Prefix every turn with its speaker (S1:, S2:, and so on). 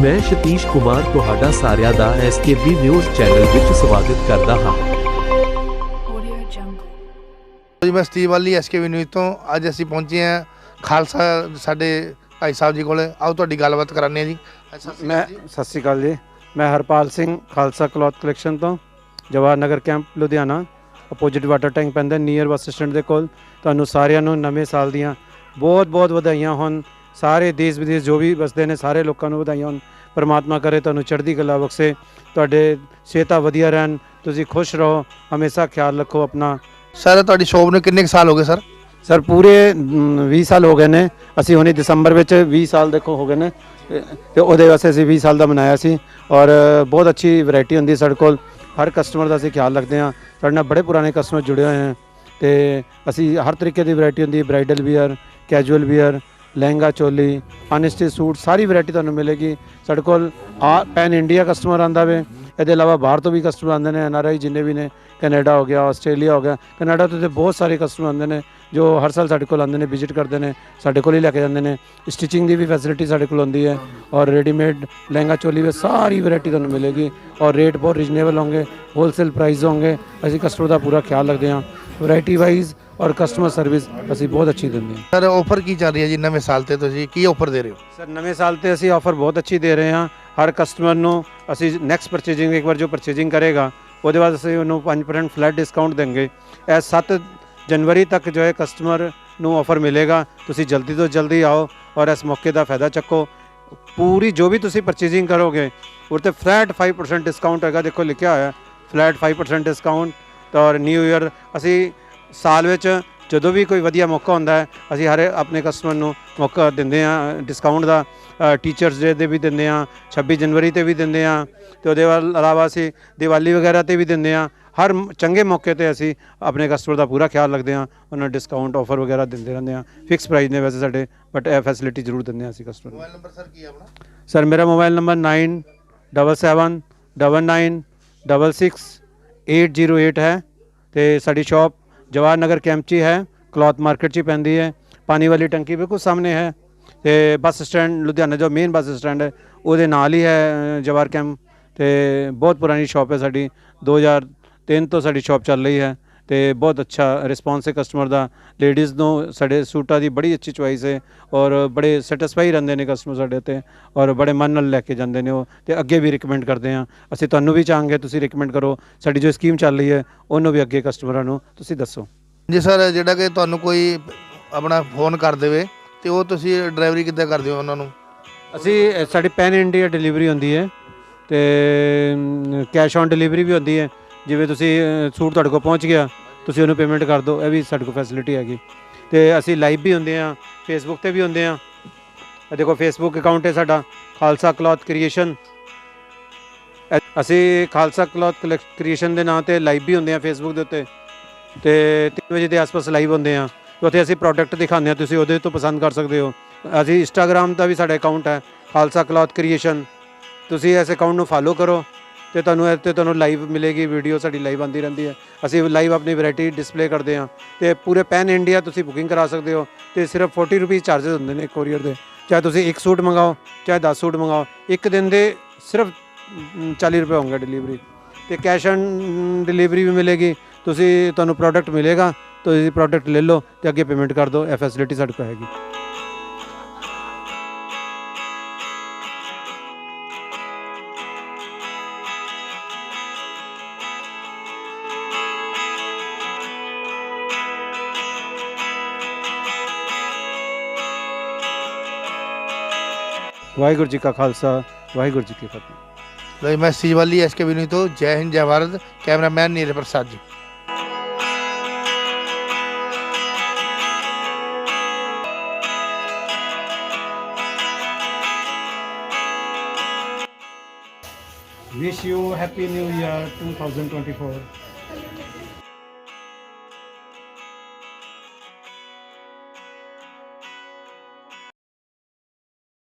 S1: ਮੈਂ ਸ਼ਤੀਸ਼ ਕੁਮਾਰ ਤੁਹਾਡਾ ਸਾਰਿਆਂ ਦਾ ਐਸਕੇਬੀ ਨਿਊਜ਼ ਚੈਨਲ ਵਿੱਚ ਸਵਾਗਤ ਕਰਦਾ ਹਾਂ।
S2: ਸਟੀਵ ਵਾਲੀ ਐਸਕੇਵੀ ਨਿਊਜ਼ ਤੋਂ। ਅੱਜ ਅਸੀਂ ਪਹੁੰਚੇ ਹਾਂ ਖਾਲਸਾ ਸਾਡੇ ਭਾਈ ਸਾਹਿਬ ਜੀ ਕੋਲ। ਆਓ ਤੁਹਾਡੀ ਗੱਲਬਾਤ ਕਰਾਉਂਦੇ ਹਾਂ ਜੀ।
S3: ਮੈਂ। ਸਤਿ ਸ਼੍ਰੀ ਅਕਾਲ ਜੀ। ਮੈਂ ਹਰਪਾਲ ਸਿੰਘ ਖਾਲਸਾ ਕਲੌਥ ਕਲੈਕਸ਼ਨ ਤੋਂ Jawahar Nagar camp Ludhiana. Opposite water tank ਪੈਂਦਾ ਨੀਅਰ ਬੱਸ ਸਟੈਂਡ ਦੇ ਕੋਲ। ਤੁਹਾਨੂੰ ਸਾਰਿਆਂ ਨੂੰ ਨਵੇਂ ਸਾਲ ਦੀਆਂ ਬਹੁਤ ਬਹੁਤ ਵਧਾਈਆਂ ਹੋਣ। ਸਾਰੇ ਦੇਸ਼ ਵਿਦੇਸ਼ ਜੋ ਵੀ ਵਸਦੇ ਨੇ ਸਾਰੇ ਲੋਕਾਂ ਨੂੰ ਵਧਾਈਆਂ ਹੋਣ। ਪਰਮਾਤਮਾ ਕਰੇ ਤੁਹਾਨੂੰ ਚੜ੍ਹਦੀ ਕਲਾ ਬਖਸ਼ੇ। ਤੁਹਾਡੇ ਸਿਹਤਾਂ ਵਧੀਆ ਰਹਿਣ ਤੁਸੀਂ ਖੁਸ਼ ਰਹੋ ਹਮੇਸ਼ਾ ਖਿਆਲ ਰੱਖੋ ਆਪਣਾ।
S2: ਸਰ ਤੁਹਾਡੀ ਸ਼ੋਪ ਨੂੰ ਕਿੰਨੇ ਸਾਲ ਹੋ ਗਏ ਸਰ?
S3: ਸਰ ਪੂਰੇ ਮ, 20 ਸਾਲ ਹੋ ਗਏ ਨੇ। ਅਸੀਂ ਹੁਣੇ ਦਸੰਬਰ ਵਿੱਚ 20 ਸਾਲ ਦੇਖੋ ਹੋ ਗਏ ਨੇ। ਤੇ- ਉਹਦੇ ਵਾਸਤੇ ਅਸੀਂ 20 ਸਾਲ ਦਾ ਮਨਾਇਆ ਸੀ। ਔਰ ਬਹੁਤ ਅੱਛੀ ਵੈਰਾਈਟੀ ਹੁੰਦੀ ਸਾਡੇ ਕੋਲ। ਹਰ ਕਸਟਮਰ ਦਾ ਅਸੀਂ ਖਿਆਲ ਰੱਖਦੇ ਹਾਂ। ਸਾਡੇ ਨਾਲ ਬੜੇ ਪੁਰਾਣੇ ਕਸਟਮਰ ਜੁੜੇ ਹੋਏ ਹਨ ਤੇ ਅਸੀਂ ਹਰ ਤਰੀਕੇ ਦੀ ਵੈਰਾਈਟੀ ਹੁੰਦੀ ਹੈ। Bridal wear casual wear lehenga, choli unstitch suit, ਸਾਰੀ ਵੈਰਾਈਟੀ ਤੁਹਾਨੂੰ ਮਿਲੇਗੀ। ਸਾਡੇ ਕੋਲ ਆ ਪੈਨ ਇੰਡੀਆ ਕਸਟਮਰ ਆਂਦਾ ਵੇ। ਇਹਦੇ ਇਲਾਵਾ ਬਾਹਰ ਤੋਂ ਵੀ ਕਸਟਮਰ ਆਉਂਦੇ ਨੇ ਐਨਆਰਆਈ ਜਿੰਨੇ ਵੀ ਨੇ ਕੈਨੇਡਾ ਹੋ ਗਿਆ ਆਸਟ੍ਰੇਲੀਆ ਹੋ ਗਿਆ। ਕੈਨੇਡਾ ਤੋਂ ਤੇ ਬਹੁਤ ਸਾਰੇ ਕਸਟਮਰ ਆਉਂਦੇ ਨੇ, ਜੋ ਹਰ ਸਾਲ ਸਾਡੇ ਕੋਲ ਆਉਂਦੇ ਨੇ ਵਿਜ਼ਿਟ ਕਰਦੇ ਨੇ, ਸਾਡੇ ਕੋਲ ਹੀ ਲੈ ਕੇ ਜਾਂਦੇ ਨੇ। ਸਟਿਚਿੰਗ ਦੀ ਵੀ ਫੈਸਿਲਿਟੀ ਸਾਡੇ ਕੋਲ ਹੁੰਦੀ ਹੈ ਔਰ ਰੈਡੀਮੇਡ ਲਹਿੰਗਾ, ਚੋਲੀ ਵੀ ਸਾਰੀ ਵੈਰਾਈਟੀ ਤੁਹਾਨੂੰ ਮਿਲੇਗੀ ਔਰ ਰੇਟ ਬਹੁਤ ਰੀਜ਼ਨੇਬਲ ਹੋਣਗੇ ਹੋਲਸੇਲ ਪ੍ਰਾਈਸ ਹੋਣਗੇ। ਅਸੀਂ ਕਸਟਮਰ ਦਾ ਪੂਰਾ ਖਿਆਲ ਰੱਖਦੇ ਹਾਂ। ਵੈਰਾਈਟੀ ਵਾਈਜ਼ ਔਰ ਕਸਟਮਰ ਸਰਵਿਸ ਅਸੀਂ ਬਹੁਤ ਅੱਛੀ ਦਿੰਦੇ ਹਾਂ।
S2: ਸਰ ਆਫਰ ਕੀ ਚੱਲ ਰਹੀ ਹੈ ਜੀ ਨਵੇਂ ਸਾਲ ਤੇ ਤੁਸੀਂ? ਕੀ ਆਫਰ ਦੇ ਰਹੇ ਹੋ?
S3: ਸਰ ਨਵੇਂ ਸਾਲ ਤੇ ਅਸੀਂ ਆਫਰ ਬਹੁਤ ਅੱਛੀ ਦੇ ਰਹੇ ਹਾਂ। ਹਰ ਕਸਟਮਰ ਨੂੰ ਅਸੀਂ ਨੈਕਸਟ ਪਰਚੇਜਿੰਗ ਇੱਕ ਵਾਰ ਜੋ ਪਰਚੇਜਿੰਗ ਕਰੇਗਾ ਉਹਦੇ ਬਾਅਦ ਅਸੀਂ ਉਹਨੂੰ 5% ਫਲੈਟ ਡਿਸਕਾਊਂਟ ਦੇਂਗੇ ਇਹ 7 ਜਨਵਰੀ ਤੱਕ ਜੋ ਹੈ ਕਸਟਮਰ ਨੂੰ ਆਫਰ ਮਿਲੇਗਾ। ਤੁਸੀਂ ਜਲਦੀ ਤੋਂ ਜਲਦੀ ਆਓ ਔਰ ਇਸ ਮੌਕੇ ਦਾ ਫਾਇਦਾ ਚੱਕੋ। ਪੂਰੀ ਜੋ ਵੀ ਤੁਸੀਂ ਪਰਚੇਜਿੰਗ ਕਰੋਗੇ ਉਹ ਤੇ ਫਲੈਟ 5% ਡਿਸਕਾਊਂਟ ਹੈਗਾ। ਦੇਖੋ ਲਿਖਿਆ ਹੋਇਆ ਫਲੈਟ 5% ਡਿਸਕਾਊਂਟ ਔਰ ਨਿਊ ਇਅਰ ਅਸੀਂ ਸਾਲ ਵਿੱਚ ਜਦੋਂ ਵੀ ਕੋਈ ਵਧੀਆ ਮੌਕਾ ਹੁੰਦਾ ਹੈ ਅਸੀਂ ਹਰ ਆਪਣੇ ਕਸਟਮਰ ਨੂੰ ਮੌਕਾ ਦਿੰਦੇ ਆ ਡਿਸਕਾਊਂਟ ਦਾ ਟੀਚਰਸ ਡੇ ਦੇ ਵੀ ਦਿੰਦੇ ਆ 26 ਜਨਵਰੀ ਤੇ ਵੀ ਦਿੰਦੇ ਆ ਤੇ ਉਹਦੇ ਇਲਾਵਾ ਅਸੀਂ ਦੀਵਾਲੀ ਵਗੈਰਾ ਤੇ ਵੀ ਦਿੰਦੇ ਆ ਹਰ ਚੰਗੇ ਮੌਕੇ ਤੇ ਅਸੀਂ ਆਪਣੇ ਕਸਟਮਰ ਦਾ ਪੂਰਾ ਖਿਆਲ ਰੱਖਦੇ ਆ ਉਹਨਾਂ ਨੂੰ ਡਿਸਕਾਊਂਟ ਆਫਰ ਵਗੈਰਾ ਦਿੰਦੇ ਰਹਿੰਦੇ ਆ ਫਿਕਸ ਪ੍ਰਾਈਸ ਨੇ ਵੈਸੇ ਸਾਡੇ ਬਟ ਇਹ ਫੈਸਿਲਿਟੀ ਜ਼ਰੂਰ ਦਿੰਦੇ ਆ ਅਸੀਂ ਕਸਟਮਰ ਨੂੰ।
S2: ਮੋਬਾਈਲ ਨੰਬਰ ਸਰ ਕੀ ਹੈ ਆਪਣਾ?
S3: ਸਰ ਮੇਰਾ ਮੋਬਾਈਲ ਨੰਬਰ 9779996808 ਹੈ ਤੇ ਸਾਡੀ ਸ਼ਾਪ ਜਵਾਹਰ ਨਗਰ ਕੈਂਪ 'ਚ ਹੀ ਹੈ ਕਲੌਥ ਮਾਰਕੀਟ 'ਚ ਹੀ ਪੈਂਦੀ ਹੈ, ਪਾਣੀ ਵਾਲੀ ਟੰਕੀ ਬਿਲਕੁਲ ਸਾਹਮਣੇ ਹੈ ਤੇ ਬੱਸ ਸਟੈਂਡ, ਲੁਧਿਆਣਾ ਜੋ ਮੇਨ ਬੱਸ ਸਟੈਂਡ ਹੈ, ਉਹਦੇ ਨਾਲ ਹੀ ਹੈ ਜਵਾਹਰ ਕੈਂਪ ਤੇ ਬਹੁਤ ਪੁਰਾਣੀ ਸ਼ਾਪ ਹੈ ਸਾਡੀ 2003 ਤੋਂ ਸਾਡੀ ਸ਼ਾਪ ਚੱਲ ਰਹੀ ਹੈ। ਤੇ ਬਹੁਤ ਅੱਛਾ ਰਿਸਪੌਂਸ ਹੈ ਕਸਟਮਰ ਦਾ। ਲੇਡੀਜ਼ ਨੂੰ ਸਾਡੇ ਸੂਟਾਂ ਦੀ ਬੜੀ ਅੱਛੀ ਚੁਆਇਸ ਹੈ ਔਰ ਬੜੇ ਸੈਟੀਸਫਾਈ ਰਹਿੰਦੇ ਨੇ ਕਸਟਮਰ ਸਾਡੇ ਤੇ ਔਰ ਬੜੇ ਮਨ ਨਾਲ ਲੈ ਕੇ ਜਾਂਦੇ ਨੇ ਉਹ ਤੇ ਅੱਗੇ ਵੀ ਰਿਕਮੈਂਡ ਕਰਦੇ ਆ ਅਸੀਂ ਤੁਹਾਨੂੰ ਵੀ ਚਾਹਾਂਗੇ ਤੁਸੀਂ ਰਿਕਮੈਂਡ ਕਰੋ। ਸਾਡੀ ਜੋ ਸਕੀਮ ਚੱਲ ਰਹੀ ਹੈ ਉਹਨੂੰ ਵੀ ਅੱਗੇ ਕਸਟਮਰਾਂ ਨੂੰ ਤੁਸੀਂ ਦੱਸੋ।
S2: ਜੀ ਸਰ ਜਿਹੜਾ ਕਿ ਤੁਹਾਨੂੰ ਕੋਈ ਆਪਣਾ ਫੋਨ ਕਰ ਦੇਵੇ ਤੇ ਉਹ ਤੁਸੀਂ ਡਰਾਈਵਰੀ ਕਿੱਦਾਂ ਕਰਦੇ ਹੋ ਉਹਨਾਂ ਨੂੰ?
S3: ਅਸੀਂ ਸਾਡੀ ਪੈਨ ਇੰਡੀਆ ਡਿਲੀਵਰੀ ਹੁੰਦੀ ਹੈ ਤੇ ਕੈਸ਼ ਔਨ ਡਿਲੀਵਰੀ ਵੀ ਹੁੰਦੀ ਹੈ। ਜਿਵੇਂ ਤੁਸੀਂ ਅ, ਸੂਟ ਤੁਹਾਡੇ ਕੋਲ ਪਹੁੰਚ ਗਿਆ ਤੁਸੀਂ ਉਹਨੂੰ ਪੇਮੈਂਟ ਕਰ ਦਿਓ ਇਹ ਵੀ ਸਾਡੇ ਕੋਲ ਫੈਸਿਲਿਟੀ ਹੈਗੀ। ਤੇ ਅਸੀਂ ਲਾਈਵ ਵੀ ਹੁੰਦੇ ਆ ਫੇਸਬੁੱਕ ਤੇ ਵੀ ਹੁੰਦੇ ਆ ਇਹ ਦੇਖੋ ਫੇਸਬੁੱਕ ਅਕਾਊਂਟ ਹੈ ਸਾਡਾ ਖਾਲਸਾ ਕਲੌਥ ਕ੍ਰੀਏਸ਼ਨ ਅਸੀਂ ਖਾਲਸਾ ਕਲੌਥ ਕ੍ਰੀਏਸ਼ਨ ਦੇ ਨਾਂ ਤੇ ਲਾਈਵ ਵੀ ਹੁੰਦੇ ਆ ਫੇਸਬੁੱਕ ਦੇ ਉੱਤੇ। ਤੇ 3 ਵਜੇ ਦੇ ਆਸ-ਪਾਸ ਲਾਈਵ ਹੁੰਦੇ ਆ ਉੱਥੇ ਅਸੀਂ ਪ੍ਰੋਡਕਟ ਦਿਖਾਉਂਦੇ ਆ ਤੁਸੀਂ ਉਹਦੇ ਤੋਂ ਪਸੰਦ ਕਰ ਸਕਦੇ ਹੋ। ਅਸੀਂ ਇੰਸਟਾਗ੍ਰam ਦਾ ਵੀ ਸਾਡਾ ਅਕਾਊਂਟ ਹੈ ਖਾਲਸਾ ਕਲੌਥ ਕ੍ਰੀਏਸ਼ਨ ਤੁਸੀਂ ਇਸ ਅਕਾਊਂਟ ਨੂੰ ਫਾਲੋ ਕਰੋ। ਤੇ ਤੁਹਾਨੂੰ ਇਹ ਤੇ ਤੁਹਾਨੂੰ ਲਾਈਵ ਮਿਲੇਗੀ ਵੀਡੀਓ ਸਾਡੀ ਲਾਈਵ ਆਉਂਦੀ ਰਹਿੰਦੀ ਹੈ। ਅਸੀਂ ਲਾਈਵ ਆਪਣੀ ਵੈਰਾਈਟੀ ਡਿਸਪਲੇ ਕਰਦੇ ਹਾਂ ਤੇ ਪੂਰੇ ਪੈਨ ਇੰਡੀਆ ਤੁਸੀਂ ਬੁਕਿੰਗ ਕਰਾ ਸਕਦੇ ਹੋ ਤੇ ਸਿਰਫ 40 ਰੁਪਏ ਚਾਰजेस ਹੁੰਦੇ ਨੇ ਕੋਰੀਅਰ ਦੇ। ਚਾਹੇ ਤੁਸੀਂ ਇੱਕ ਸੂਟ ਮੰਗਾਓ ਚਾਹੇ 10 ਸੂਟ ਮੰਗਾਓ ਇੱਕ ਦਿਨ ਦੇ ਸਿਰਫ ਅਮ, 40 ਰੁਪਏ ਹੋਣਗੇ ਡਿਲੀਵਰੀ ਤੇ ਕੈਸ਼ ਔਨ ਡਿਲੀਵਰੀ ਵੀ ਮਿਲੇਗੀ। ਤੁਸੀਂ ਤੁਹਾਨੂੰ ਪ੍ਰੋਡਕਟ ਮਿਲੇਗਾ ਤੁਸੀਂ ਪ੍ਰੋਡਕਟ ਲੈ ਲਓ ਤੇ ਅੱਗੇ ਪੇਮੈਂਟ ਕਰ ਦਿਓ ਇਹ ਫੈਸਿਲਿਟੀ ਸਾਡੇ ਕੋਲ ਹੈਗੀ। ਵਾਹਿਗੁਰੂ ਜੀ ਕਾ ਖਾਲਸਾ ਵਾਹਿਗੁਰੂ ਜੀ ਕੀ ਫਤਿਹ
S2: ਲਈ ਮੈਂ ਸਟੀਵ ਵਾਲੀ ਐਸਕੇਵੀ ਨਿਊਜ਼ ਤੋਂ ਜੈ ਹਿੰਦ ਜੈ Bharat cameraman Neeraj Prasad ji
S3: Wish you happy new year 2024.